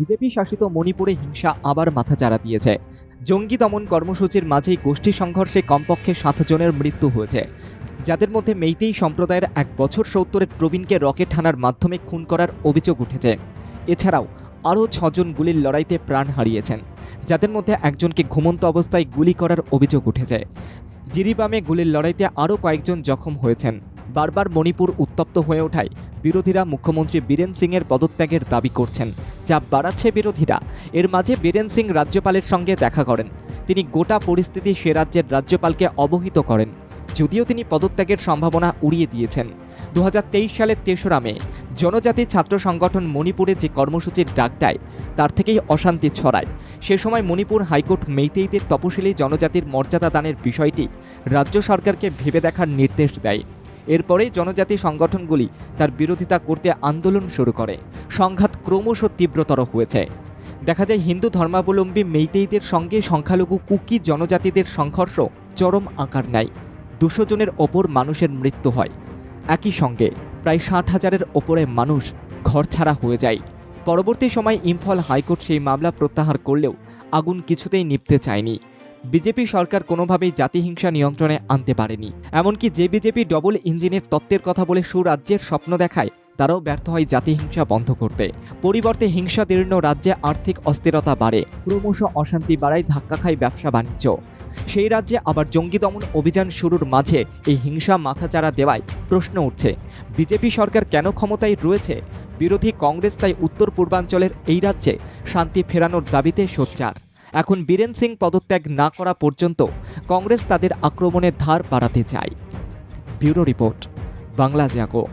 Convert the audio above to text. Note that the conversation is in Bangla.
বিজেপি শাসিত মণিপুরে হিংসা আবার মাথাচাড়া দিয়েছে। জঙ্গি দমন কর্মসূচির মাঝেই গোষ্ঠী সংঘর্ষে কমপক্ষে সাত জনের মৃত্যু হয়েছে। যাদের মধ্যে মেইতেই সম্প্রদায়ের এক বছর সত্তরের প্রবীণকে রকেট হানার মাধ্যমে খুন করার অভিযোগ উঠেছে। এছাড়াও আরও ছজন গুলির লড়াইতে প্রাণ হারিয়েছেন, যাদের মধ্যে একজনকে ঘুমন্ত অবস্থায় গুলি করার অভিযোগ উঠেছে। জিরিবামে গুলির লড়াইতে আরও কয়েকজন জখম হয়েছেন। বারবার মণিপুর উত্তপ্ত হয়ে ওঠায় বিরোধীরা মুখ্যমন্ত্রী বীরেন সিংয়ের পদত্যাগের দাবি করছেন, যা বাড়াচ্ছে বিরোধীরা। এর মাঝে বীরেন সিং রাজ্যপালের সঙ্গে দেখা করেন। তিনি গোটা পরিস্থিতি সে রাজ্যের রাজ্যপালকে অবহিত করেন, যদিও তিনি পদত্যাগের সম্ভাবনা উড়িয়ে দিয়েছেন। দু হাজার তেইশ সালের তেসরা মে, জনজাতি ছাত্র সংগঠন মণিপুরে যে কর্মসূচির ডাক দেয়, তার থেকেই অশান্তি ছড়ায়। সে সময় মণিপুর হাইকোর্ট মেইতেইদের তপশিলি জনজাতির মর্যাদা দানের বিষয়টি রাজ্য সরকারকে ভেবে দেখার নির্দেশ দেয়। এরপরেই জনজাতি সংগঠনগুলি তার বিরোধিতা করতে আন্দোলন শুরু করে। সংঘাত ক্রমশ তীব্রতর হয়েছে। দেখা যায়, হিন্দু ধর্মাবলম্বী মেইতেইদের সঙ্গে সংখ্যালঘু কুকি জনজাতিদের সংঘর্ষ চরম আকার নেয়। দুশো জনের ওপর মানুষের মৃত্যু হয়। একই সঙ্গে প্রায় ষাট হাজারের ওপরে মানুষ ঘরছাড়া হয়ে যায়। পরবর্তী সময় ইম্ফল হাইকোর্ট সেই মামলা প্রত্যাহার করলেও আগুন কিছুতেই নিভতে চায়নি। বিজেপি সরকার কোনোভাবেই জাতিহিংসা নিয়ন্ত্রণে আনতে পারেনি। এমনকি যে বিজেপি ডবল ইঞ্জিনের তত্ত্বের কথা বলে সুরাজ্যের স্বপ্ন দেখায়, তারাও ব্যর্থ হয় জাতিহিংসা বন্ধ করতে। পরিবর্তে হিংসাদীর্ণ রাজ্যে আর্থিক অস্থিরতা বাড়ে, ক্রমশ অশান্তি বাড়ায় ধাক্কা খায় ব্যবসা বাণিজ্য। সেই রাজ্যে আবার জঙ্গি দমন অভিযান শুরুর মাঝে এই হিংসা মাথাচাড়া দেওয়ায় প্রশ্ন উঠছে, বিজেপি সরকার কেন ক্ষমতায় রয়েছে? বিরোধী কংগ্রেস তাই উত্তর পূর্বাঞ্চলের এই রাজ্যে শান্তি ফেরানোর দাবিতে সোচ্চার। এখন বীরেন সিং পদত্যাগ না করা পর্যন্ত কংগ্রেস তাদের আক্রমণের ধার বাড়াতে চায়। ব্যুরো রিপোর্ট বাংলা জাগো